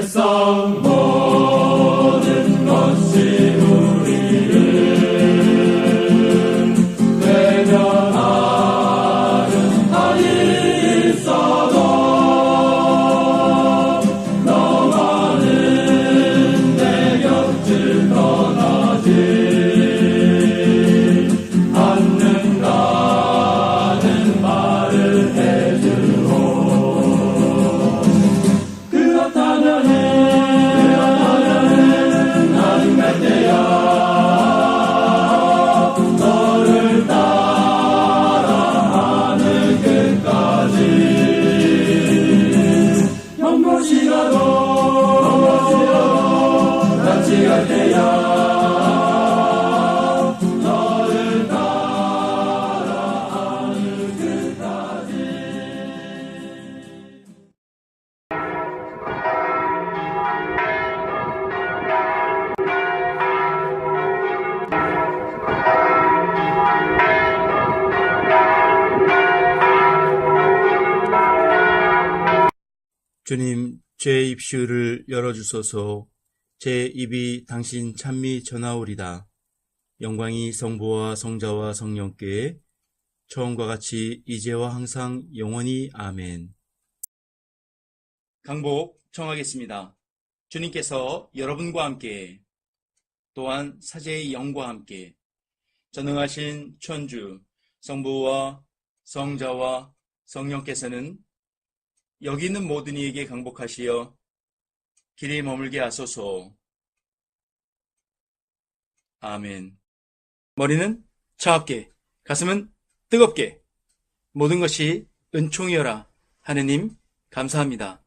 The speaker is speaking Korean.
세상 갈 때야 너를 따라 하늘 끝까지 주님, 제 입술을 열어주소서 제 입이 당신 찬미 전하오리다. 영광이 성부와 성자와 성령께 처음과 같이 이제와 항상 영원히 아멘. 강복 청하겠습니다. 주님께서 여러분과 함께 또한 사제의 영과 함께 전능하신 천주 성부와 성자와 성령께서는 여기 있는 모든 이에게 강복하시어 길이 머물게 하소서. 아멘. 머리는 차갑게, 가슴은 뜨겁게, 모든 것이 은총이여라. 하느님, 감사합니다.